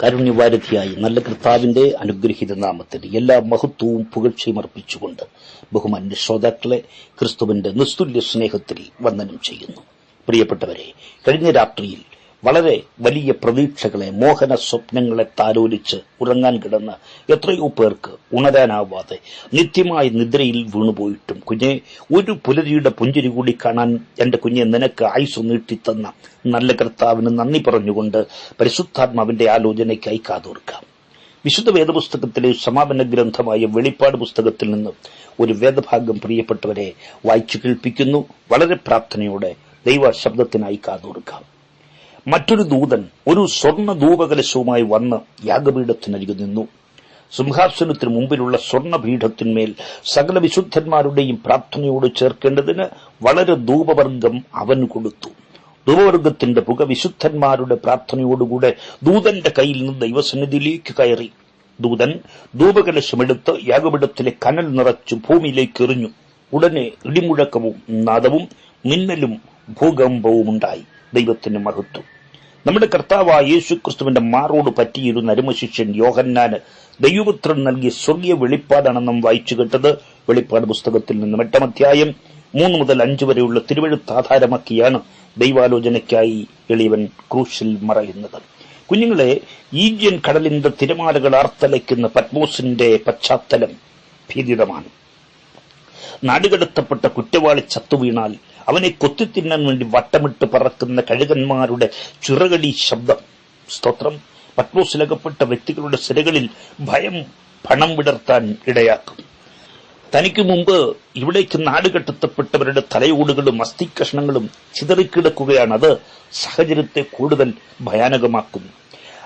കാരുണ്യവാരധിയായി നല്ല കർത്താവിന്റെ അനുഗ്രഹീത നാമത്തിൽ എല്ലാ മഹത്വവും പുകഴ്ചയും അർപ്പിച്ചുകൊണ്ട് ബഹുമാന്യ ശ്രോതാക്കളെ ക്രിസ്തുവിന്റെ നിസ്തുല്യ സ്നേഹത്തിൽ വന്ദനം ചെയ്യുന്നു. പ്രിയപ്പെട്ടവരെ കഴിഞ്ഞ രാത്രിയിൽ വളരെ വലിയ പ്രതീക്ഷകളെ മോഹന സ്വപ്നങ്ങളെ താലോലിച്ച് ഉറങ്ങാൻ കിടന്ന എത്രയോ പേർക്ക് ഉണരാനാവാതെ നിത്യമായ നിദ്രയിൽ വീണുപോയിട്ടും. കുഞ്ഞെ ഒരു പുലരിയുടെ പുഞ്ചിരി കൂടി കാണാൻ എന്റെ കുഞ്ഞെ നിനക്ക് ആയുസ് നീട്ടിത്തന്ന നല്ല കർത്താവിന് നന്ദി പറഞ്ഞുകൊണ്ട് പരിശുദ്ധാത്മാവിന്റെ ആലോചനയ്ക്കായി കാതോർക്കാം. വിശുദ്ധ വേദപുസ്തകത്തിലെ സമാപന ഗ്രന്ഥമായ വെളിപ്പാട് പുസ്തകത്തിൽ നിന്ന് ഒരു വേദഭാഗം പ്രിയപ്പെട്ടവരെ വായിച്ചു കേൾപ്പിക്കുന്നു. വളരെ പ്രാർത്ഥനയോടെ ദൈവ ശബ്ദത്തിനായി കാതോർക്കാം. മറ്റൊരു ദൂതൻ ഒരു സ്വർണ ധൂപകലശവുമായി വന്ന് യാഗപീഠത്തിനരികെ നിന്നു. സിംഹാസനത്തിന് മുമ്പിലുള്ള സ്വർണപീഠത്തിന്മേൽ സകല വിശുദ്ധന്മാരുടെയും പ്രാർത്ഥനയോട് ചേർക്കേണ്ടതിന് വളരെ ധൂപവർഗം അവൻ കൊടുത്തു. ധൂപവർഗത്തിന്റെ പുക വിശുദ്ധന്മാരുടെ പ്രാർത്ഥനയോടുകൂടെ ദൂതന്റെ കയ്യിൽ നിന്ന് ദൈവസന്നിധിയിലേക്ക് കയറി. ദൂതൻ ധൂപകലശമെടുത്ത് യാഗപീഠത്തിലെ കനൽ നിറച്ചു ഭൂമിയിലേക്ക് എറിഞ്ഞു. ഉടനെ ഇടിമുഴക്കവും നാദവും മിന്നലും ഭൂകമ്പവുമുണ്ടായി. ദൈവത്തിന് മഹത്വം. നമ്മുടെ കർത്താവായ യേശു ക്രിസ്തുവിന്റെ മാറോട് പറ്റിയിരുന്ന അരുമശിഷ്യൻ യോഹന്നാന് ദൈവപുത്രൻ നൽകിയ സ്വർഗീയ വെളിപ്പാടാണ് നാം വായിച്ചു കേട്ടത്. വെളിപ്പാട് പുസ്തകത്തിൽ നിന്നും എട്ടാം അധ്യായം മൂന്ന് മുതൽ അഞ്ച് വരെയുള്ള തിരുവഴുത്ത് ആധാരമാക്കിയാണ് ദൈവാലോചനയ്ക്കായി എളിയവൻ ക്രൂശിൽ മറയുന്നത്. കുഞ്ഞുങ്ങളെ ഈജിയൻ കടലിന്റെ തിരമാലകൾ ആർത്തലയ്ക്കുന്ന പത്മോസിന്റെ പശ്ചാത്തലം ഭീതിതമാണ്. നാടുകടത്തപ്പെട്ട കുറ്റവാളി ചത്തുവീണാൽ അവനെ കൊത്തിത്തിന്നാൻ വേണ്ടി വട്ടമിട്ട് പറക്കുന്ന കഴുകന്മാരുടെ ചിറകടി ശബ്ദം. സ്തോത്രം. പത്മോസിലകപ്പെട്ട വ്യക്തികളുടെ സിരകളിൽ ഭയം പണം വിടർത്താൻ ഇടയാക്കും. തനിക്ക് മുമ്പ് ഇവിടേക്ക് നാടുകെട്ടപ്പെട്ടവരുടെ തലയോടുകളും അസ്ഥികഷ്ണങ്ങളും ചിതറിക്കിടക്കുകയാണ് അത് സാഹചര്യത്തെ കൂടുതൽ ഭയാനകമാക്കുന്നു.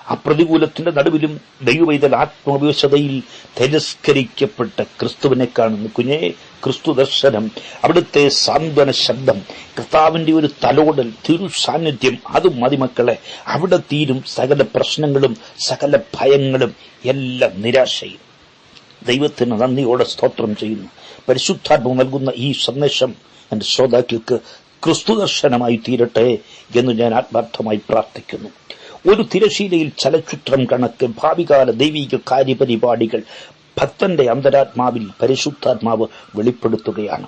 ആ പ്രതികൂലത്തിന്റെ നടുവിലും ദൈവവൈതൽ ആത്മവിവശതയിൽ തിരസ്കരിക്കപ്പെട്ട ക്രിസ്തുവിനെ കാണുന്നു. കുഞ്ഞേ ക്രിസ്തു ദർശനം അവിടുത്തെ സാന്ത്വന ശബ്ദം കർത്താവിന്റെ ഒരു തലോടൽ തിരു സാന്നിധ്യം അതും മതിമക്കളെ അവിടെ തീരും സകല പ്രശ്നങ്ങളും സകല ഭയങ്ങളും എല്ലാം നിരാശയും. ദൈവത്തിന് നന്ദിയോടെ സ്തോത്രം ചെയ്യുന്നു. പരിശുദ്ധാത്മ നൽകുന്ന ഈ സന്ദേശം എന്റെ ശ്രോതാക്കൾക്ക് ക്രിസ്തു ദർശനമായി തീരട്ടെ എന്ന് ഞാൻ ആത്മാർത്ഥമായി പ്രാർത്ഥിക്കുന്നു. ഒരു തിരശീലയിൽ ചലച്ചിത്രം കണക്ക് ഭാവികാല ദൈവിക കാര്യപരിപാടികൾ ഭക്തന്റെ അന്തരാത്മാവിൽ പരിശുദ്ധാത്മാവ് വെളിപ്പെടുത്തുകയാണ്.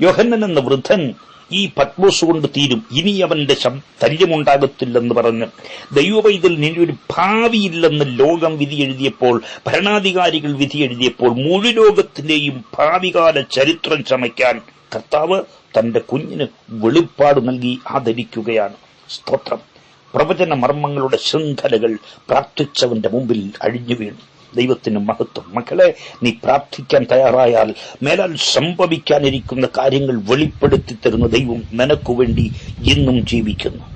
യോഹന്നൻ എന്ന വൃദ്ധൻ ഈ പത്മോസ് കൊണ്ട് തീരും. ഇനി അവന്റെ ശല്യമുണ്ടാകത്തില്ലെന്ന് പറഞ്ഞ് ദൈവവൈതൽ ഒരു ഭാവിയില്ലെന്ന് ലോകം വിധി എഴുതിയപ്പോൾ ഭരണാധികാരികൾ വിധി എഴുതിയപ്പോൾ മുഴു ലോകത്തിന്റെയും ഭാവികാല ചരിത്രം ചമയ്ക്കാൻ കർത്താവ് തന്റെ കുഞ്ഞിന് വെളിപ്പാട് നൽകി ആദരിക്കുകയാണ്. സ്തോത്രം. പ്രവചന മർമ്മങ്ങളുടെ ശൃംഖലകൾ പ്രാർത്ഥിച്ചവന്റെ മുമ്പിൽ അഴിഞ്ഞു വീണു. ദൈവത്തിന് മഹത്വം. മക്കളെ നീ പ്രാർത്ഥിക്കാൻ തയ്യാറായാൽ മേലാൽ സംഭവിക്കാനിരിക്കുന്ന കാര്യങ്ങൾ വെളിപ്പെടുത്തി തരുന്ന ദൈവം നിനക്കു വേണ്ടി ഇന്നും ജീവിക്കുന്നു.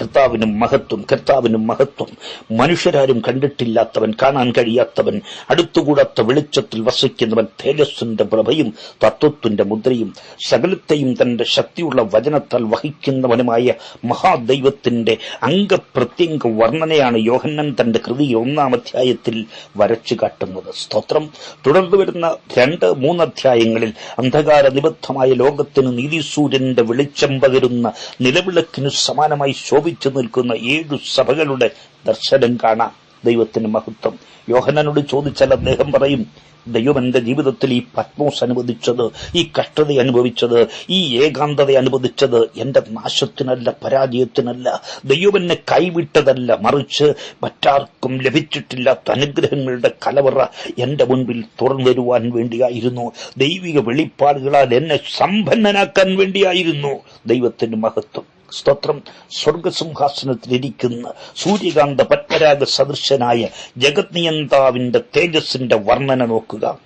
കർത്താവിനും മഹത്വം കർത്താവിനും മഹത്വം. മനുഷ്യരാരും കണ്ടിട്ടില്ലാത്തവൻ കാണാൻ കഴിയാത്തവൻ അടുത്തുകൂടാത്ത വെളിച്ചത്തിൽ വസിക്കുന്നവൻ തേജസ്സിന്റെ പ്രഭയും തത്വത്തിന്റെ മുദ്രയും സകലത്തെയും തന്റെ ശക്തിയുള്ള വചനത്താൽ വഹിക്കുന്നവനുമായ മഹാദൈവത്തിന്റെ അംഗപ്രത്യംഗ വർണനയാണ് യോഹന്നൻ തന്റെ കൃതി ഒന്നാം അധ്യായത്തിൽ വരച്ചു കാട്ടുന്നത്. സ്തോത്രം. തുടർന്നു വരുന്ന രണ്ട് മൂന്ന് അധ്യായങ്ങളിൽ അന്ധകാര നിബദ്ധമായ ലോകത്തിന് നീതിസൂര്യന്റെ വെളിച്ചം പകരുന്ന നിലവിളക്കിന് സമാനമായി ശോഭിച്ചു നിൽക്കുന്ന ഏഴു സഭകളുടെ ദർശനം കാണാം. ദൈവത്തിന് മഹത്വം. യോഹനനോട് ചോദിച്ചാൽ അദ്ദേഹം പറയും ദൈവം എന്റെ ജീവിതത്തിൽ ഈ പത്മോസ് അനുവദിച്ചത് ഈ കഷ്ടത അനുഭവിച്ചത് ഈ ഏകാന്തത അനുവദിച്ചത് എന്റെ നാശത്തിനല്ല പരാജയത്തിനല്ല. ദൈവം എന്നെ കൈവിട്ടതല്ല മറിച്ച് മറ്റാർക്കും ലഭിച്ചിട്ടില്ലാത്ത അനുഗ്രഹങ്ങളുടെ കലവറ എന്റെ മുൻപിൽ തുറന്നു വരുവാൻ വേണ്ടിയായിരുന്നു. ദൈവിക വെളിപ്പാടുകളാൽ എന്നെ സമ്പന്നനാക്കാൻ വേണ്ടിയായിരുന്നു ദൈവത്തിന് മഹത്വം. സ്തോത്രം. സ്വർഗസിംഹാസനത്തിലിരിക്കുന്ന സൂര്യകാന്ത പത്മരാഗ സദൃശനായ ജഗത് നിയന്താവിന്റെ തേജസ്സിന്റെ വർണന നോക്കുക.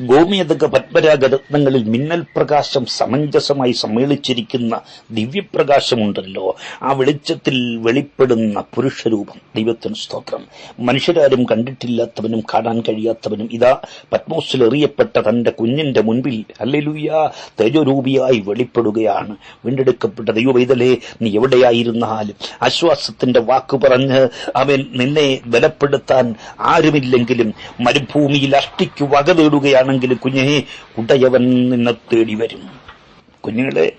ഗോമേതക പത്മരാഗരത്നങ്ങളിൽ മിന്നൽ പ്രകാശം സമഞ്ജസമായി സമ്മേളിച്ചിരിക്കുന്ന ദിവ്യപ്രകാശമുണ്ടല്ലോ. ആ വെളിച്ചത്തിൽ വെളിപ്പെടുന്ന പുരുഷരൂപം. ദൈവത്തിന് സ്തോത്രം. മനുഷ്യരാരും കണ്ടിട്ടില്ലാത്തവനും കാണാൻ കഴിയാത്തവനും ഇതാ പത്മോസിൽ എറിയപ്പെട്ട തന്റെ കുഞ്ഞിന്റെ മുൻപിൽ അല്ലെലുയ തേജോരൂപിയായി വെളിപ്പെടുകയാണ്. വീണ്ടെടുക്കപ്പെട്ട ദൈവവൈതലേ നീ എവിടെയായിരുന്നാലും ആശ്വാസത്തിന്റെ വാക്ക് പറഞ്ഞ് അവൻ നിന്നെ ബലപ്പെടുത്താൻ ആരുമില്ലെങ്കിലും മരുഭൂമിയിൽ അഷ്ടിക്കു വക തേടുകയാണെങ്കിൽ കുഞ്ഞെ ഉടയവൻ നിന്നെ തേടി വരും. കുഞ്ഞുങ്ങളെ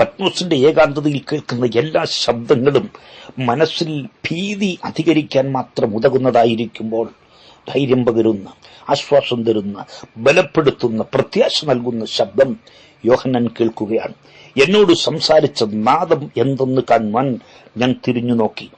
പത്മസിന്റെ ഏകാന്തതയിൽ കേൾക്കുന്ന എല്ലാ ശബ്ദങ്ങളും മനസ്സിൽ ഭീതി അധികരിക്കാൻ മാത്രം ഉതകുന്നതായിരിക്കുമ്പോൾ ധൈര്യം പകരുന്ന ആശ്വാസം തരുന്ന ബലപ്പെടുത്തുന്ന പ്രത്യാശ നൽകുന്ന ശബ്ദം യോഹനൻ കേൾക്കുകയാണ്. എന്നോട് സംസാരിച്ച നാദം എന്തെന്ന് കാണുവാൻ ഞാൻ തിരിഞ്ഞു നോക്കി.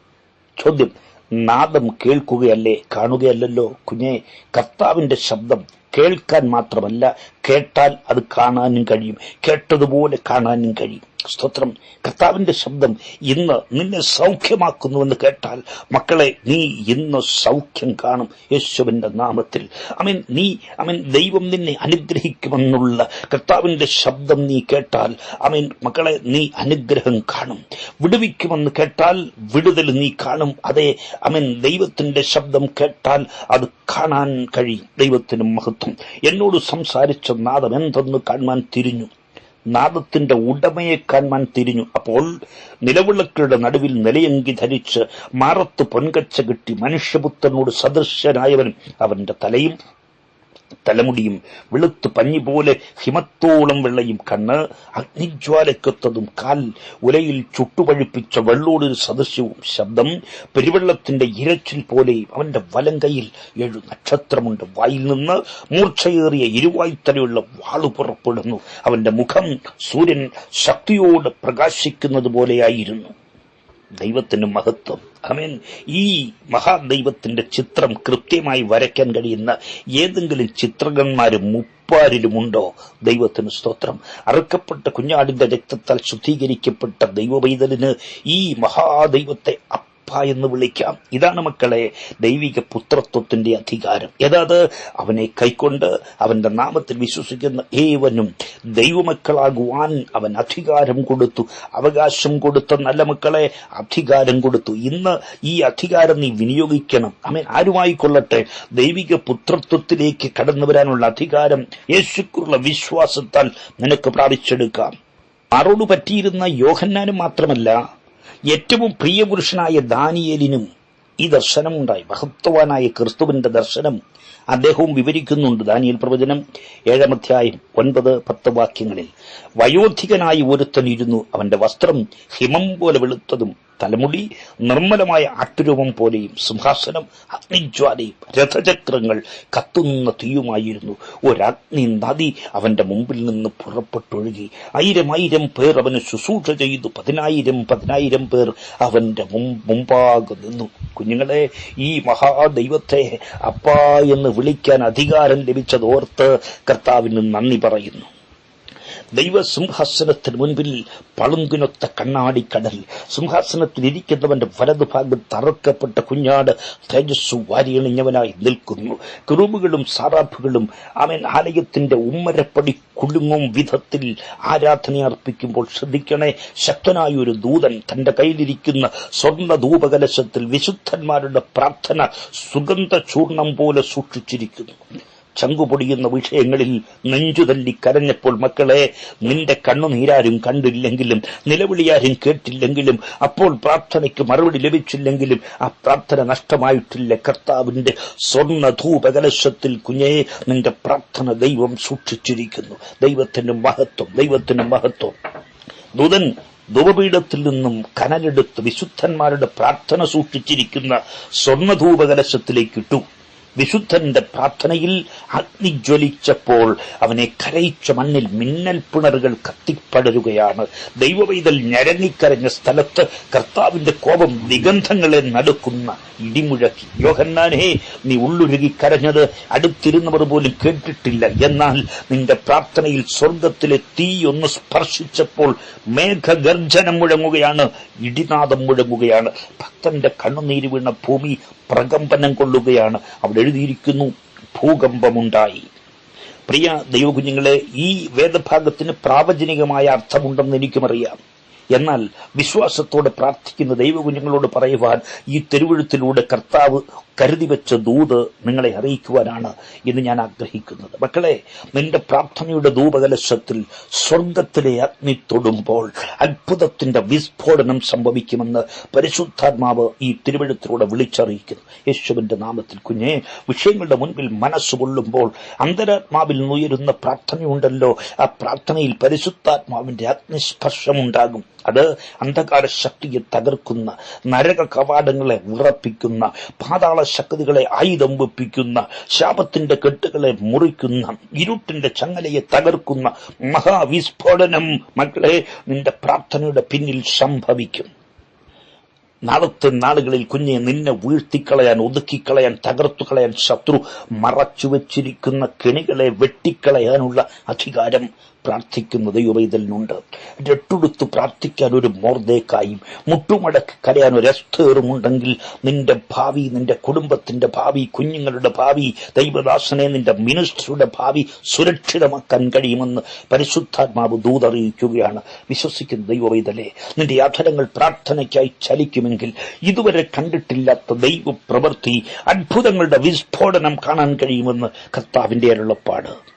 ചോദ്യം നാദം കേൾക്കുകയല്ലേ കാണുകയല്ലല്ലോ കുഞ്ഞെ കർത്താവിന്റെ ശബ്ദം കേൾക്കാൻ മാത്രമല്ല കേട്ടാൽ അത് കാണാനും കഴിയും. കേട്ടതുപോലെ കാണാനും കഴിയും. സ്തോത്രം. കർത്താവിന്റെ ശബ്ദം ഇന്ന് നിന്നെ സൗഖ്യമാക്കുന്നുവെന്ന് കേട്ടാൽ മക്കളെ നീ ഇന്ന് സൗഖ്യം കാണും യേശുവിന്റെ നാമത്തിൽ. അമീൻ നീ അമീൻ ദൈവം നിന്നെ അനുഗ്രഹിക്കുമെന്നുള്ള കർത്താവിന്റെ ശബ്ദം നീ കേട്ടാൽ അമീൻ മക്കളെ നീ അനുഗ്രഹം കാണും. വിടുവിക്കുമെന്ന് കേട്ടാൽ വിടുതൽ നീ കാണും. അതെ അമീൻ ദൈവത്തിന്റെ ശബ്ദം കേട്ടാൽ അത് കാണാൻ കഴിയും. ദൈവത്തിന് മഹത്വം. എന്നോട് സംസാരിച്ച നാദം എന്തെന്ന് കാണുവാൻ തിരിഞ്ഞു. നാദത്തിന്റെ ഉടമയെ കാണാൻ തിരിഞ്ഞു. അപ്പോൾ നിലവിളക്കുകളുടെ നടുവിൽ നിലയങ്കി ധരിച്ച് മാറത്ത് പൊൻകച്ച കിട്ടി മനുഷ്യപുത്രനോട് സദൃശ്യനായവൻ അവന്റെ തലയും തലമുടിയും വെളുത്തു പഞ്ഞി പോലെ ഹിമത്തോളം വെള്ളയും കണ്ണ് അഗ്നിജ്വാലക്കെത്തതും കാൽ ഉലയിൽ ചുട്ടുപഴുപ്പിച്ച വെള്ളോടൊരു സദൃശ്യവും ശബ്ദം പെരുവെള്ളത്തിന്റെ ഇരച്ചിൽ പോലെ അവന്റെ വലം കൈയിൽ ഏഴു നക്ഷത്രമുണ്ട്. വായിൽ നിന്ന് മൂർച്ചയേറിയ ഇരുവായ്ത്തലയുള്ള വാളു പുറപ്പെടുന്നു. അവന്റെ മുഖം സൂര്യൻ ശക്തിയോട് പ്രകാശിക്കുന്നത് പോലെയായിരുന്നു. ദൈവത്തിന് മഹത്വം. അമേൻ ഈ മഹാദൈവത്തിന്റെ ചിത്രം കൃത്യമായി വരയ്ക്കാൻ കഴിയുന്ന ഏതെങ്കിലും ചിത്രകന്മാരും മുപ്പാരിലുമുണ്ടോ? ദൈവത്തിന് സ്തോത്രം. അറുക്കപ്പെട്ട കുഞ്ഞാടിന്റെ രക്തത്താൽ ശുദ്ധീകരിക്കപ്പെട്ട ദൈവവൈതലിന് ഈ മഹാദൈവത്തെ എന്ന് വിളിക്കാം. ഇതാണ് മക്കളെ ദൈവിക പുത്രത്വത്തിന്റെ അധികാരം. ഏതാത് അവനെ കൈക്കൊണ്ട് അവന്റെ നാമത്തിൽ വിശ്വസിക്കുന്ന ഏവനും ദൈവമക്കളാകുവാൻ അവൻ അധികാരം കൊടുത്തു അവകാശം കൊടുത്ത. നല്ല മക്കളെ അധികാരം കൊടുത്തു. ഇന്ന് ഈ അധികാരം നീ വിനിയോഗിക്കണം. അവൻ ആരുമായി കൊള്ളട്ടെ ദൈവിക പുത്രത്വത്തിലേക്ക് കടന്നു വരാനുള്ള അധികാരം യേശുക്കുള്ള വിശ്വാസത്താൽ നിനക്ക് പ്രാപിച്ചെടുക്കാം. ആറോട് പറ്റിയിരുന്ന യോഹന്നാനും മാത്രമല്ല ഏറ്റവും പ്രിയപുരുഷനായ ദാനിയേലിനും ഈ ദർശനമുണ്ടായി. മഹത്വവാനായ ക്രിസ്തുവിന്റെ ദർശനം അദ്ദേഹവും വിവരിക്കുന്നുണ്ട് ദാനിയൽ പ്രവചനം ഏഴമധ്യായം ഒൻപത് പത്ത് വാക്യങ്ങളിൽ. വയോധികനായി ഒരുത്തനിരുന്നു അവന്റെ വസ്ത്രം ഹിമം പോലെ വെളുത്തതും തലമുടി നിർമ്മലമായ ആട്ടുരൂപം പോലെയും സിംഹാസനം അഗ്നിജ്വാലയും രഥചക്രങ്ങൾ കത്തുന്ന തീയുമായിരുന്നു. ഒരഗ്നി നദി അവന്റെ മുമ്പിൽ നിന്ന് പുറപ്പെട്ടൊഴുകി. ആയിരം ആയിരം പേർ അവന് ശുശ്രൂഷ ചെയ്തു. പതിനായിരം പതിനായിരം പേർ അവന്റെ മുമ്പാകെ നിന്നു. കുഞ്ഞുങ്ങളെ ഈ മഹാദൈവത്തെ അപ്പ എന്ന് വിളിക്കാൻ അധികാരം ലഭിച്ചതോർത്ത് കർത്താവിന് നന്ദി പറയുന്നു. ദൈവസിംഹാസനത്തിന് മുൻപിൽ പളുങ്കിനൊത്ത കണ്ണാടിക്കടൽ സിംഹാസനത്തിൽ ഇരിക്കുന്നവന്റെ വലതുഭാഗം തറക്കപ്പെട്ട കുഞ്ഞാട് തേജസ്സു വാരിയണിഞ്ഞവനായി നിൽക്കുന്നു. കുറുമുകളും സാറാഫുകളും അവൻ ആലയത്തിന്റെ ഉമ്മരപ്പടി കുടുങ്ങും വിധത്തിൽ ആരാധന അർപ്പിക്കുമ്പോൾ ശ്രദ്ധിക്കണേ ശക്തനായ ഒരു ദൂതൻ തന്റെ കയ്യിലിരിക്കുന്ന സ്വർണ ധൂപകലശത്തിൽ വിശുദ്ധന്മാരുടെ പ്രാർത്ഥന സുഗന്ധ ചൂർണം പോലെ സൂക്ഷിച്ചിരിക്കുന്നു. ചങ്കുപൊടിയുന്ന വിഷയങ്ങളിൽ നെഞ്ചുതല്ലി കരഞ്ഞപ്പോൾ മക്കളെ നിന്റെ കണ്ണുനീരാരും കണ്ടില്ലെങ്കിലും നിലവിളിയാരും കേട്ടില്ലെങ്കിലും അപ്പോൾ പ്രാർത്ഥനയ്ക്ക് മറുപടി ലഭിച്ചില്ലെങ്കിലും ആ പ്രാർത്ഥന നഷ്ടമായിട്ടില്ല. കർത്താവിന്റെ സ്വർണ ധൂപകലശത്തിൽ കുഞ്ഞേ നിന്റെ പ്രാർത്ഥന ദൈവം സൂക്ഷിച്ചിരിക്കുന്നു. ദൈവത്തിന്റെ മഹത്വം ദൈവത്തിന്റെ മഹത്വം. ദുതൻ ധൂപപീഠത്തിൽ നിന്നും കനലെടുത്ത് വിശുദ്ധന്മാരുടെ പ്രാർത്ഥന സൂക്ഷിച്ചിരിക്കുന്ന സ്വർണധൂപകലശത്തിലേക്ക് ഇട്ടു. വിശുദ്ധന്റെ പ്രാർത്ഥനയിൽ അഗ്നി ജ്വലിച്ചപ്പോൾ അവനെ കരയിച്ച മണ്ണിൽ മിന്നൽ പിണറുകൾ കത്തിപ്പടരുകയാണ്. ദൈവവൈതൽ ഞരങ്ങിക്കരഞ്ഞ സ്ഥലത്ത് കർത്താവിന്റെ കോപം നിഗന്ധങ്ങളെ നടുക്കുന്ന ഇടിമുഴക്കി യോഹന്നാനേ നീ ഉള്ളുരുകി കരഞ്ഞത് അടുത്തിരുന്നവർ പോലും കേട്ടിട്ടില്ല. എന്നാൽ നിന്റെ പ്രാർത്ഥനയിൽ സ്വർഗത്തിലെ തീയൊന്ന് സ്പർശിച്ചപ്പോൾ മേഘഗർജനം മുഴങ്ങുകയാണ് ഇടിനാദം മുഴങ്ങുകയാണ്. ഭക്തന്റെ കണ്ണുനീര് വീണ ഭൂമി പ്രകമ്പനം കൊള്ളുകയാണ്. അവിടെ എഴുതിയിരിക്കുന്നു. ഭൂകമ്പമുണ്ടായി. പ്രിയ ദൈവകുഞ്ഞുങ്ങളെ ഈ വേദഭാഗത്തിന് പ്രാവചനികമായ അർത്ഥമുണ്ടെന്ന് എനിക്കുമറിയാം. എന്നാൽ വിശ്വാസത്തോടെ പ്രാർത്ഥിക്കുന്ന ദൈവകുഞ്ഞുങ്ങളോട് പറയുവാൻ ഈ തെരുവഴുത്തിലൂടെ കർത്താവ് കരുതി വെച്ച ദൂത് നിങ്ങളെ അറിയിക്കുവാനാണ് ഇന്ന് ഞാൻ ആഗ്രഹിക്കുന്നത്. മക്കളെ നിന്റെ പ്രാർത്ഥനയുടെ ധൂപകലശത്തിൽ സ്വർഗത്തിലെ അഗ്നി തൊടുമ്പോൾ അത്ഭുതത്തിന്റെ വിസ്ഫോടനം സംഭവിക്കുമെന്ന് പരിശുദ്ധാത്മാവ് ഈ തിരുവഴുത്തിലൂടെ വിളിച്ചറിയിക്കുന്നു. യേശുവിന്റെ നാമത്തിൽ കുഞ്ഞെ വിഷയങ്ങളുടെ മുൻപിൽ മനസ്സ് കൊള്ളുമ്പോൾ അന്തരാത്മാവിൽ നുയരുന്ന പ്രാർത്ഥനയുണ്ടല്ലോ. ആ പ്രാർത്ഥനയിൽ പരിശുദ്ധാത്മാവിന്റെ അഗ്നിസ്പർശമുണ്ടാകും. അത് അന്ധകാര ശക്തിയെ തകർക്കുന്ന നരക കവാടങ്ങളെ ഉറപ്പിക്കുന്ന പാതാള ശക്തികളെ ആയുധം വെപ്പിക്കുന്ന ശാപത്തിന്റെ കെട്ടുകളെ മുറിക്കുന്ന ഇരുട്ടിന്റെ ചങ്ങലയെ തകർക്കുന്ന മഹാവിസ്ഫോടനം മക്കളെ നിന്റെ പ്രാർത്ഥനയുടെ പിന്നിൽ സംഭവിക്കും. നാളത്തെ നാളുകളിൽ കുഞ്ഞെ നിന്നെ വീഴ്ത്തിക്കളയാൻ ഒതുക്കിക്കളയാൻ തകർത്തുകളയാൻ ശത്രു മറച്ചു വച്ചിരിക്കുന്ന കെണികളെ വെട്ടിക്കളയാനുള്ള അധികാരം പ്രാർത്ഥിക്കുന്ന ദൈവവൈതലിനുണ്ട്. രട്ടുടുത്ത് പ്രാർത്ഥിക്കാൻ ഒരു മോർദേക്കായും മുട്ടുമടക്ക് കരയാൻ ഒരു എസ്തേറും ഉണ്ടെങ്കിൽ നിന്റെ ഭാവി നിന്റെ കുടുംബത്തിന്റെ ഭാവി കുഞ്ഞുങ്ങളുടെ ഭാവി ദൈവദാസനെ നിന്റെ മിനിസ്റ്ററുടെ ഭാവി സുരക്ഷിതമാക്കാൻ കഴിയുമെന്ന് പരിശുദ്ധാത്മാവ് ദൂതറിയിക്കുകയാണ്. വിശ്വസിക്കുന്ന ദൈവവൈതലെ നിന്റെ അധരങ്ങൾ പ്രാർത്ഥനയ്ക്കായി ചലിക്കുമെങ്കിൽ ഇതുവരെ കണ്ടിട്ടില്ലാത്ത ദൈവ പ്രവൃത്തി അത്ഭുതങ്ങളുടെ വിസ്ഫോടനം കാണാൻ കഴിയുമെന്ന് കർത്താവിന്റെ അരുളപ്പാട്.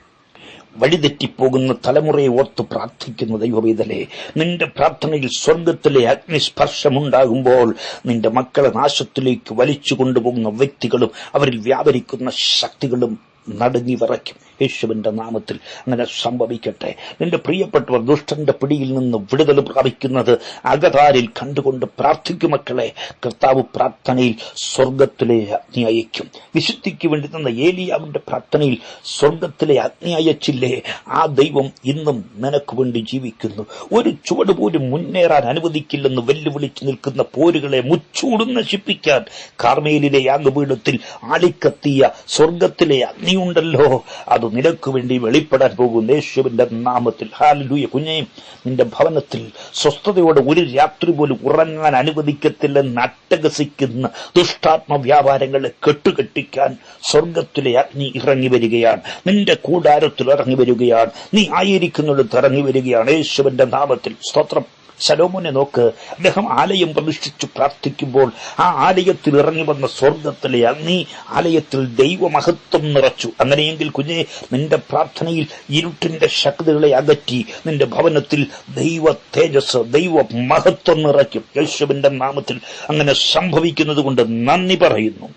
വഴിതെറ്റിപ്പോകുന്ന തലമുറയെ ഓർത്ത് പ്രാർത്ഥിക്കുന്ന ദൈവവേദലെ. നിന്റെ പ്രാർത്ഥനയിൽ സ്വർഗത്തിലെ അഗ്നിസ്പർശമുണ്ടാകുമ്പോൾ നിന്റെ മക്കളെ നാശത്തിലേക്ക് വലിച്ചു കൊണ്ടുപോകുന്ന വ്യക്തികളും അവരിൽ വ്യാപരിക്കുന്ന ശക്തികളും നടുങ്ങി വിറയ്ക്കും യേശുവിന്റെ നാമത്തിൽ അങ്ങനെ സംഭവിക്കട്ടെ. നിന്റെ പ്രിയപ്പെട്ടവർ ദുഷ്ടന്റെ പിടിയിൽ നിന്ന് വിടുതൽ പ്രാപിക്കുന്നത് അകതാരിൽ കണ്ടുകൊണ്ട് പ്രാർത്ഥിക്കും മക്കളെ. കർത്താവ് പ്രാർത്ഥനയിൽ സ്വർഗത്തിലെ അഗ്നി അയക്കും വിശുദ്ധിക്ക് വേണ്ടി തന്ന ഏലിയാവിന്റെ പ്രാർത്ഥനയിൽ സ്വർഗത്തിലെ അഗ്നി അയച്ചില്ലേ? ആ ദൈവം ഇന്നും നിനക്ക് വേണ്ടി ജീവിക്കുന്നു. ഒരു ചുവട് പോലും മുന്നേറാൻ അനുവദിക്കില്ലെന്ന് വെല്ലുവിളിച്ചു നിൽക്കുന്ന പോരുകളെ മുച്ചൂടും നശിപ്പിക്കാൻ കാർമേലിലെ യാഗപീഠത്തിൽ ആളിക്കത്തിയ സ്വർഗത്തിലെ അഗ്നിയുണ്ടല്ലോ അത് നിനക്ക് വേണ്ടി വെളിപ്പെടാൻ പോകും യേശുവിന്റെ നാമത്തിൽ. ഹാലലൂയ കുഞ്ഞേ നിന്റെ ഭവനത്തിൽ സ്വസ്ഥതയോടെ ഒരു രാത്രി പോലും ഉറങ്ങാൻ അനുവദിക്കത്തില്ലെന്ന് നട്ടകസിക്കുന്ന ദുഷ്ടാത്മ വ്യാപാരങ്ങളെ കെട്ടുകെട്ടിക്കാൻ സ്വർഗത്തിലെ അഗ്നി ഇറങ്ങി വരികയാണ്. നിന്റെ കൂടാരത്തിൽ ഇറങ്ങി വരികയാണ്. നീ ആയിരിക്കുന്നിടത്ത് ഇറങ്ങി വരികയാണ്. യേശുവിന്റെ നാമത്തിൽ സ്തോത്രം. ശലോമോനെ നോക്ക്. അദ്ദേഹം ആലയം പ്രതിഷ്ഠിച്ചു പ്രാർത്ഥിക്കുമ്പോൾ ആ ആലയത്തിൽ ഇറങ്ങി വന്ന സ്വർഗത്തിലെ അഗ്നി ആലയത്തിൽ ദൈവമഹത്വം നിറച്ചു. അങ്ങനെയെങ്കിൽ കുഞ്ഞെ നിന്റെ പ്രാർത്ഥനയിൽ ഇരുട്ടിന്റെ ശക്തികളെ അകറ്റി നിന്റെ ഭവനത്തിൽ ദൈവ തേജസ് ദൈവ മഹത്വം നിറയ്ക്കും. യേശുവിന്റെ നാമത്തിൽ അങ്ങനെ സംഭവിക്കുന്നത് കൊണ്ട് നന്ദി പറയുന്നു.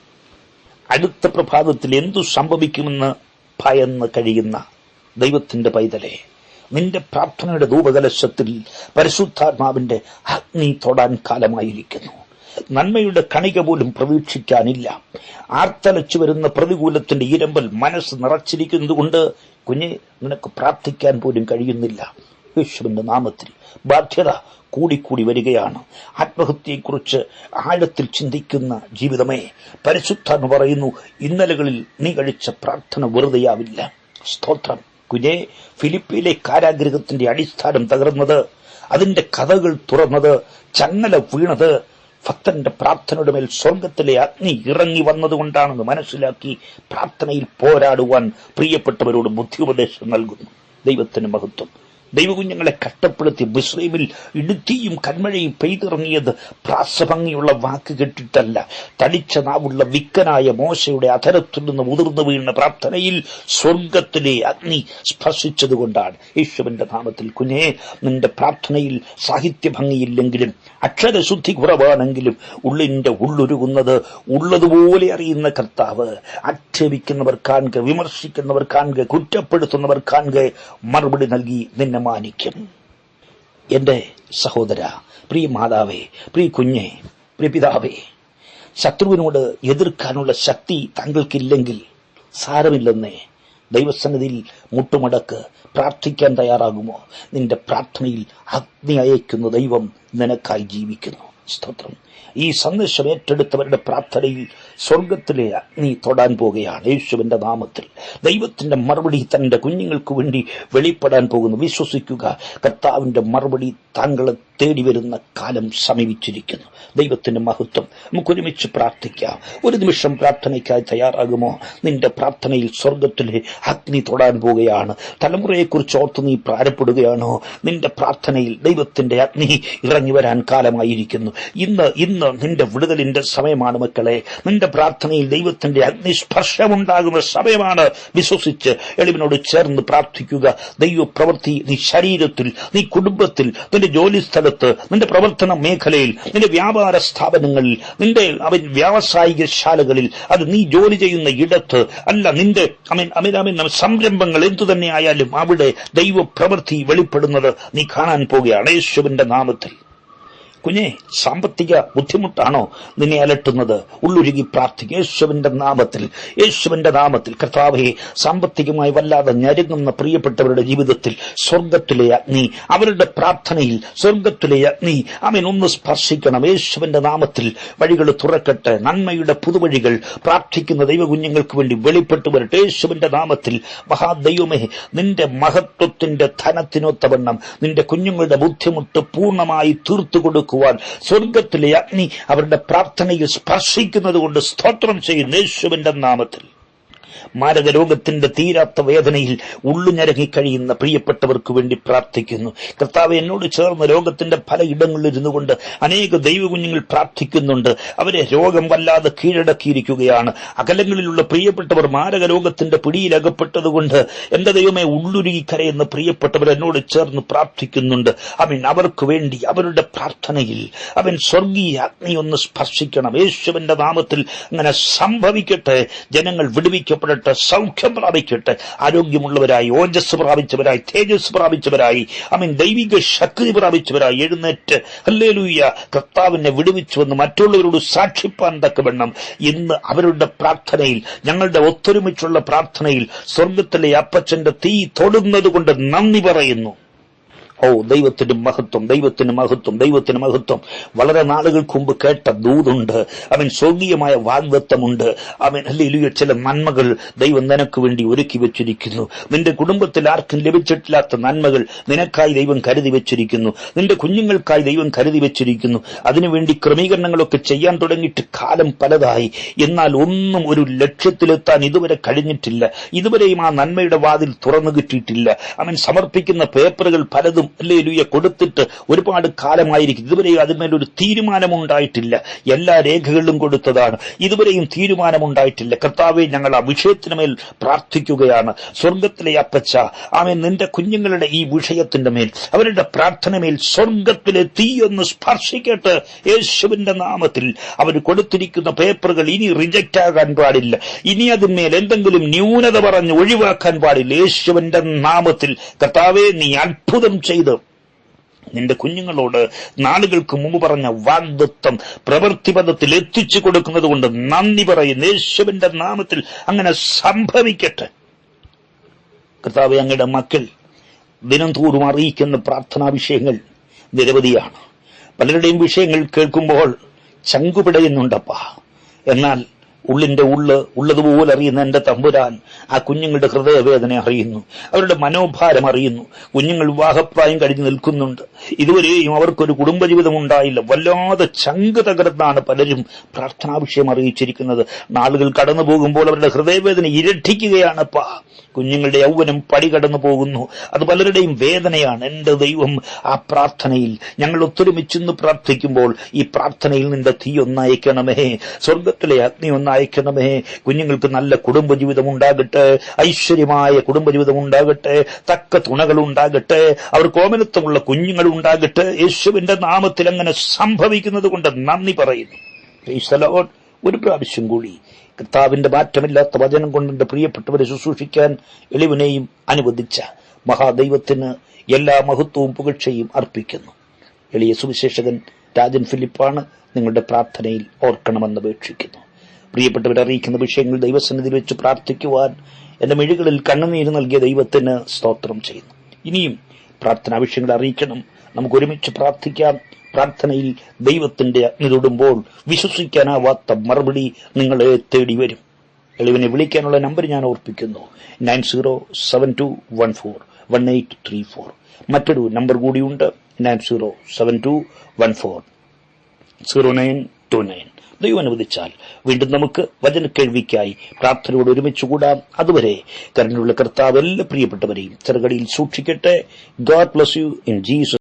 അടുത്ത പ്രഭാതത്തിൽ എന്തു സംഭവിക്കുമെന്ന് ഭയന്ന് കഴിയുന്ന ദൈവത്തിന്റെ പൈതലെ. നിന്റെ പ്രാർത്ഥനയുടെ ധൂപകലശത്തിൽ പരിശുദ്ധാത്മാവിന്റെ അഗ്നി തൊടാൻ കാലമായിരിക്കുന്നു. നന്മയുടെ കണിക പോലും പ്രതീക്ഷിക്കാനില്ല. ആർത്തലച്ചു വരുന്ന പ്രതികൂലത്തിന്റെ ഇരമ്പൽ മനസ്സ് നിറച്ചിരിക്കുന്നതുകൊണ്ട് കുഞ്ഞെ നിനക്ക് പ്രാർത്ഥിക്കാൻ പോലും കഴിയുന്നില്ല. യേശുവിന്റെ നാമത്തിൽ ബാധ്യത കൂടിക്കൂടി വരികയാണ്. ആത്മഹത്യയെക്കുറിച്ച് ആഴത്തിൽ ചിന്തിക്കുന്ന ജീവിതമേ പരിശുദ്ധ എന്ന് പറയുന്നു ഇന്നലകളിൽ നീ കഴിച്ച പ്രാർത്ഥന വെറുതെയാവില്ല. സ്തോത്രം. കുഞ്ഞെ ഫിലിപ്പിയിലെ കാരാഗ്രഹത്തിന്റെ അടിസ്ഥാനം തകർന്നത് അതിന്റെ കഥകൾ തുറന്നത് ചങ്ങല വീണത് ഭക്തന്റെ പ്രാർത്ഥനയുടെ മേൽ സ്വർഗത്തിലെ അഗ്നി ഇറങ്ങി വന്നതുകൊണ്ടാണെന്ന് മനസ്സിലാക്കി പ്രാർത്ഥനയിൽ പോരാടുവാൻ പ്രിയപ്പെട്ടവരോട് ബുദ്ധി ഉപദേശം നൽകുന്നു. ദൈവത്തിന് മഹത്വം. ദൈവകുഞ്ഞുങ്ങളെ കഷ്ടപ്പെടുത്തി മിശ്രീമിൽ ഇടുത്തിയും കന്മഴയും പെയ്തിറങ്ങിയത് പ്രാസഭംഗിയുള്ള വാക്ക് കെട്ടിട്ടല്ല. തടിച്ച നാവുള്ള വിക്കനായ മോശയുടെ അധരത്തിൽ നിന്ന് മുതിർന്നു വീണ പ്രാർത്ഥനയിൽ സ്വർഗത്തിലെ അഗ്നി സ്പർശിച്ചതുകൊണ്ടാണ് യേശുവിന്റെ നാമത്തിൽ കുഞ്ഞേ നിന്റെ പ്രാർത്ഥനയിൽ സാഹിത്യഭംഗിയില്ലെങ്കിലും അക്ഷരശുദ്ധി കുറവാണെങ്കിലും ഉള്ളിന്റെ ഉള്ളൊരുകുന്നത് ഉള്ളതുപോലെ അറിയുന്ന കർത്താവ്. ആക്ഷേപിക്കുന്നവർ കാണുക വിമർശിക്കുന്നവർ കാണുക കുറ്റപ്പെടുത്തുന്നവർ കാണുക മറുപടി നൽകി നിന്നെ മാനിക്കും. എന്റെ സഹോദര പ്രിയ മാതാവേ പ്രിയ കുഞ്ഞെ പ്രിയ പിതാവേ ശത്രുവിനോട് എതിർക്കാനുള്ള ശക്തി താങ്കൾക്കില്ലെങ്കിൽ സാരമില്ലെന്നേ ദൈവസന്നിധിയിൽ മുട്ടുമടക്ക് പ്രാർത്ഥിക്കാൻ തയ്യാറാകുമോ? നിന്റെ പ്രാർത്ഥനയിൽ അഗ്നി അയക്കുന്ന ദൈവം നിനക്കായി ജീവിക്കുന്നു. സ്തോത്രം. ഈ സന്ദേശം ഏറ്റെടുത്തവരുടെ പ്രാർത്ഥനയിൽ സ്വർഗത്തിലെ അഗ്നി തൊടാൻ പോകുകയാണ് യേശുവിന്റെ നാമത്തിൽ ദൈവത്തിന്റെ മറുപടി തന്റെ കുഞ്ഞുങ്ങൾക്ക് വേണ്ടി വെളിപ്പെടാൻ പോകുന്നു. വിശ്വസിക്കുക കർത്താവിന്റെ മറുപടി താങ്കളെ തേടി വരുന്ന കാലം സമീപിച്ചിരിക്കുന്നു. ദൈവത്തിന്റെ മഹത്വം നമുക്ക് ഒരുമിച്ച് പ്രാർത്ഥിക്കാം. ഒരു നിമിഷം പ്രാർത്ഥനയ്ക്കായി തയ്യാറാകുമോ? നിന്റെ പ്രാർത്ഥനയിൽ സ്വർഗത്തിലെ അഗ്നി തൊടാൻ പോവുകയാണ്. തലമുറയെക്കുറിച്ച് ഓർത്ത് നീ പ്രാരപ്പെടുകയാണോ? നിന്റെ പ്രാർത്ഥനയിൽ ദൈവത്തിന്റെ അഗ്നി ഇറങ്ങി വരാൻ കാലമായിരിക്കുന്നു. ഇന്ന് ഇന്ന് നിന്റെ വിടുതലിന്റെ സമയമാണ് മക്കളെ. നിന്റെ പ്രാർത്ഥനയിൽ ദൈവത്തിന്റെ അഗ്നി സ്പർശമുണ്ടാകുന്ന സമയമാണ്. വിശ്വസിച്ച് എളിവിനോട് ചേർന്ന് പ്രാർത്ഥിക്കുക. ദൈവപ്രവൃത്തി നീ ശരീരത്തിൽ നീ കുടുംബത്തിൽ നിന്റെ ജോലി സ്ഥലത്ത് നിന്റെ പ്രവർത്തന മേഖലയിൽ നിന്റെ വ്യാപാര സ്ഥാപനങ്ങളിൽ നിന്റെ അവൻ വ്യാവസായിക ശാലകളിൽ അത് നീ ജോലി ചെയ്യുന്ന ഇടത്ത് അല്ല നിന്റെ അമീൻ അമീൻ സംരംഭങ്ങൾ എന്തു തന്നെ ആയാലും അവിടെ ദൈവപ്രവൃത്തി വെളിപ്പെടുന്നത് നീ കാണാൻ പോകുകയാണ് യേശുവിന്റെ നാമത്തിൽ. കുഞ്ഞെ സാമ്പത്തിക ബുദ്ധിമുട്ടാണോ നിന്നെ അലട്ടുന്നത്? ഉള്ളുരുകി പ്രാർത്ഥിക്കും. യേശുവിന്റെ നാമത്തിൽ യേശുവിന്റെ നാമത്തിൽ. കർത്താവെ സാമ്പത്തികമായി വല്ലാതെ ഞരുങ്ങുന്ന പ്രിയപ്പെട്ടവരുടെ ജീവിതത്തിൽ സ്വർഗത്തിലെ അഗ്നി അവരുടെ പ്രാർത്ഥനയിൽ സ്വർഗത്തിലെ അഗ്നി അവൻ ഒന്ന് സ്പർശിക്കണം. യേശുവിന്റെ നാമത്തിൽ വഴികൾ തുറക്കട്ടെ. നന്മയുടെ പുതുവഴികൾ പ്രാർത്ഥിക്കുന്ന ദൈവകുഞ്ഞുങ്ങൾക്ക് വേണ്ടി വെളിപ്പെട്ടു വരട്ടെ. യേശുവിന്റെ നാമത്തിൽ മഹാദൈവമേ നിന്റെ മഹത്വത്തിന്റെ ധനത്തിനൊത്തവണ്ണം നിന്റെ കുഞ്ഞുങ്ങളുടെ ബുദ്ധിമുട്ട് പൂർണമായി തീർത്തു കൊടുക്കുവാൻ സ്വർഗത്തിലെ അഗ്നി അവരുടെ പ്രാർത്ഥനയിൽ സ്പർശിക്കുന്നത് കൊണ്ട് സ്തോത്രം ചെയ്യുന്ന യേശുവിന്റെ നാമത്തിൽ. മാരക രോഗത്തിന്റെ തീരാത്ത വേദനയിൽ ഉള്ളുഞരങ്ങി കഴിയുന്ന പ്രിയപ്പെട്ടവർക്ക് വേണ്ടി പ്രാർത്ഥിക്കുന്നു. കർത്താവ് എന്നോട് ചേർന്ന് രോഗത്തിന്റെ പല ഇടങ്ങളിൽ ഇരുന്നു കൊണ്ട് അനേക ദൈവകുഞ്ഞുങ്ങൾ പ്രാർത്ഥിക്കുന്നുണ്ട്. അവരെ രോഗം വല്ലാതെ കീഴടക്കിയിരിക്കുകയാണ്. അകലങ്ങളിലുള്ള പ്രിയപ്പെട്ടവർ മാരകരോഗത്തിന്റെ പിടിയിലകപ്പെട്ടതുകൊണ്ട് എന്റെ ദൈവമേ ഉള്ളുരുകി കരയുന്ന പ്രിയപ്പെട്ടവർ എന്നോട് ചേർന്ന് പ്രാർത്ഥിക്കുന്നുണ്ട്. അവൻ അവർക്ക് വേണ്ടി അവരുടെ പ്രാർത്ഥനയിൽ അവൻ സ്വർഗീയ അഗ്നി ഒന്ന് സ്പർശിക്കണം. യേശുവിന്റെ നാമത്തിൽ അങ്ങനെ സംഭവിക്കട്ടെ. ജനങ്ങൾ വിടുവിക്കപ്പെടട്ടെ സൗഖ്യം പ്രാപിക്കട്ടെ. ആരോഗ്യമുള്ളവരായി ഓജസ് പ്രാപിച്ചവരായി തേജസ് പ്രാപിച്ചവരായി അവൻ ദൈവിക ശക്തി പ്രാപിച്ചവരായി എഴുന്നേറ്റ് അല്ലേലൂയ കർത്താവിനെ വിടുവിച്ചുവെന്ന് മറ്റുള്ളവരോട് സാക്ഷിപ്പാൻ തക്കവണ്ണം ഇന്ന് അവരുടെ പ്രാർത്ഥനയിൽ ഞങ്ങളുടെ ഒത്തൊരുമിച്ചുള്ള പ്രാർത്ഥനയിൽ സ്വർഗത്തിലെ അപ്പച്ചന്റെ തീ തൊടുന്നത് കൊണ്ട് നന്ദി പറയുന്നു. ഓ ദൈവത്തിന് മഹത്വം ദൈവത്തിന് മഹത്വം ദൈവത്തിന് മഹത്വം. വളരെ നാളുകൾക്ക് മുമ്പ് കേട്ട ദൂതുണ്ട്. അവൻ സ്വർഗീയമായ വാഗ്ദത്തമുണ്ട്. അവൻ അല്ലെങ്കിൽ ചില നന്മകൾ ദൈവം നിനക്ക് വേണ്ടി ഒരുക്കി വെച്ചിരിക്കുന്നു. നിന്റെ കുടുംബത്തിൽ ആർക്കും ലഭിച്ചിട്ടില്ലാത്ത നന്മകൾ നിനക്കായി ദൈവം കരുതി വെച്ചിരിക്കുന്നു. നിന്റെ കുഞ്ഞുങ്ങൾക്കായി ദൈവം കരുതി വെച്ചിരിക്കുന്നു. അതിനുവേണ്ടി ക്രമീകരണങ്ങളൊക്കെ ചെയ്യാൻ തുടങ്ങിയിട്ട് കാലം പലതായി. എന്നാൽ ഒന്നും ഒരു ലക്ഷ്യത്തിലെത്താൻ ഇതുവരെ കഴിഞ്ഞിട്ടില്ല. ഇതുവരെയും ആ നന്മയുടെ വാതിൽ തുറന്നു കിട്ടിയിട്ടില്ല. അവൻ സമർപ്പിക്കുന്ന പേപ്പറുകൾ പലതും അല്ലേ ലുയ കൊടുത്തിട്ട് ഒരുപാട് കാലമായിരിക്കും. ഇതുവരെ അതിന്മേലൊരു തീരുമാനമുണ്ടായിട്ടില്ല. എല്ലാ രേഖകളിലും കൊടുത്തതാണ്. ഇതുവരെയും തീരുമാനമുണ്ടായിട്ടില്ല. കർത്താവെ ഞങ്ങൾ ആ വിഷയത്തിന് മേൽ പ്രാർത്ഥിക്കുകയാണ്. സ്വർഗത്തിലെ അപ്പച്ച ആമേ നിന്റെ കുഞ്ഞുങ്ങളുടെ ഈ വിഷയത്തിന്റെ മേൽ അവരുടെ പ്രാർത്ഥനമേൽ സ്വർഗത്തിലെ തീയൊന്ന് സ്പർശിക്കട്ടെ യേശുവിന്റെ നാമത്തിൽ. അവർ കൊടുത്തിരിക്കുന്ന പേപ്പറുകൾ ഇനി റിജക്റ്റ് ആകാൻ പാടില്ല. ഇനി അതിന്മേൽ എന്തെങ്കിലും ന്യൂനത പറഞ്ഞ് ഒഴിവാക്കാൻ പാടില്ല. യേശുവിന്റെ നാമത്തിൽ. കർത്താവെ നീ അത്ഭുതം ചെയ്ത് നിന്റെ കുഞ്ഞുങ്ങളോട് നാളുകൾക്ക് മുമ്പ് പറഞ്ഞ വാഗ്ദത്വം പ്രവൃത്തിപഥത്തിൽ എത്തിച്ചു കൊടുക്കുന്നത് കൊണ്ട് നന്ദി പറയും. യേശുവിന്റെ നാമത്തിൽ അങ്ങനെ സംഭവിക്കട്ടെ. കർത്താവ് അങ്ങയുടെ മക്കൾ ദിനംതോറും അറിയിക്കുന്ന പ്രാർത്ഥനാ വിഷയങ്ങൾ നിരവധിയാണ്. പലരുടെയും വിഷയങ്ങൾ കേൾക്കുമ്പോൾ ചങ്കുപിടയുന്നുണ്ടപ്പാ. എന്നാൽ ഉള്ളിന്റെ ഉള്ള് ഉള്ളതുപോലെ അറിയുന്ന എന്റെ തമ്പുരാൻ ആ കുഞ്ഞുങ്ങളുടെ ഹൃദയവേദന അറിയുന്നു. അവരുടെ മനോഭാരം അറിയുന്നു. കുഞ്ഞുങ്ങൾ വിവാഹപ്രായം കഴിഞ്ഞ് നിൽക്കുന്നുണ്ട്. ഇതുവരെയും അവർക്കൊരു കുടുംബജീവിതം ഉണ്ടായില്ല. വല്ലാതെ ചങ്ക് തകർന്നാണ് പലരും പ്രാർത്ഥനാ വിഷയം അറിയിച്ചിരിക്കുന്നത്. നാളുകൾ കടന്നു പോകുമ്പോൾ അവരുടെ ഹൃദയവേദന ഇരട്ടിക്കുകയാണപ്പാ കുഞ്ഞുങ്ങളുടെ യൗവനം പടി കടന്നു പോകുന്നു. അത് പലരുടെയും വേദനയാണ്. എന്റെ ദൈവം ആ പ്രാർത്ഥനയിൽ ഞങ്ങൾ ഒത്തൊരുമിച്ചെന്ന് പ്രാർത്ഥിക്കുമ്പോൾ ഈ പ്രാർത്ഥനയിൽ നിന്റെ തീ ഒന്നയക്കണമേ. സ്വർഗത്തിലെ അഗ്നി ഒന്നയക്കണമേ കുഞ്ഞുങ്ങൾക്ക് നല്ല കുടുംബജീവിതം ഉണ്ടാകട്ടെ. ഐശ്വര്യമായ കുടുംബജീവിതം ഉണ്ടാകട്ടെ. തക്ക തുണകൾ ഉണ്ടാകട്ടെ. അവർ കോമനത്വമുള്ള കുഞ്ഞുങ്ങൾ ഉണ്ടാകട്ടെ. യേശുവിന്റെ നാമത്തിൽ അങ്ങനെ സംഭവിക്കുന്നത് കൊണ്ട് നന്ദി പറയുന്നു. ഒരു പ്രാവശ്യം കൂടി കർത്താവിന്റെ മാറ്റമില്ലാത്ത വചനം കൊണ്ട് എന്റെ പ്രിയപ്പെട്ടവരെ ശുശ്രൂഷിക്കാൻ എളിവിനെയും അനുവദിച്ച മഹാദൈവത്തിന് എല്ലാ മഹത്വവും പുകഴ്ചയും അർപ്പിക്കുന്നു. എളിയ സുവിശേഷകൻ രാജൻ ഫിലിപ്പാണ് നിങ്ങളുടെ പ്രാർത്ഥനയിൽ ഓർക്കണമെന്ന് അപേക്ഷിക്കുന്നു. പ്രിയപ്പെട്ടവരെ അറിയിക്കുന്ന വിഷയങ്ങൾ ദൈവസന്നിധിയിൽ വെച്ച് പ്രാർത്ഥിക്കുവാൻ എന്റെ മിഴികളിൽ കണ്ണുനീര് നൽകിയ ദൈവത്തിന് സ്തോത്രം ചെയ്യുന്നു. ഇനിയും പ്രാർത്ഥനാ വിഷയങ്ങൾ അറിയിക്കണം. നമുക്ക് ഒരുമിച്ച് പ്രാർത്ഥിക്കാം. പ്രാർത്ഥനയിൽ ദൈവത്തിന്റെ അഗ്നി തൊടുമ്പോൾ വിശ്വസിക്കാനാവാത്ത മറുപടി നിങ്ങളെ തേടി വരും. എളിവിനെ വിളിക്കാനുള്ള നമ്പർ ഞാൻ ഓർപ്പിക്കുന്നു. Nine zero seven two one four one eight three four. മറ്റൊരു നമ്പർ കൂടിയുണ്ട്. Nine zero seven two one four. Zero nine two nine. ദൈവം അനുവദിച്ചാൽ വീണ്ടും നമുക്ക് വചന കേൾവിക്കായി പ്രാർത്ഥനയോട് ഒരുമിച്ച് കൂടാം അതുവരെ കരണിലുള്ള കർത്താവ് എല്ലാ പ്രിയപ്പെട്ടവരെയും ചെറുകടിയിൽ സൂക്ഷിക്കട്ടെ. God bless you in Jesus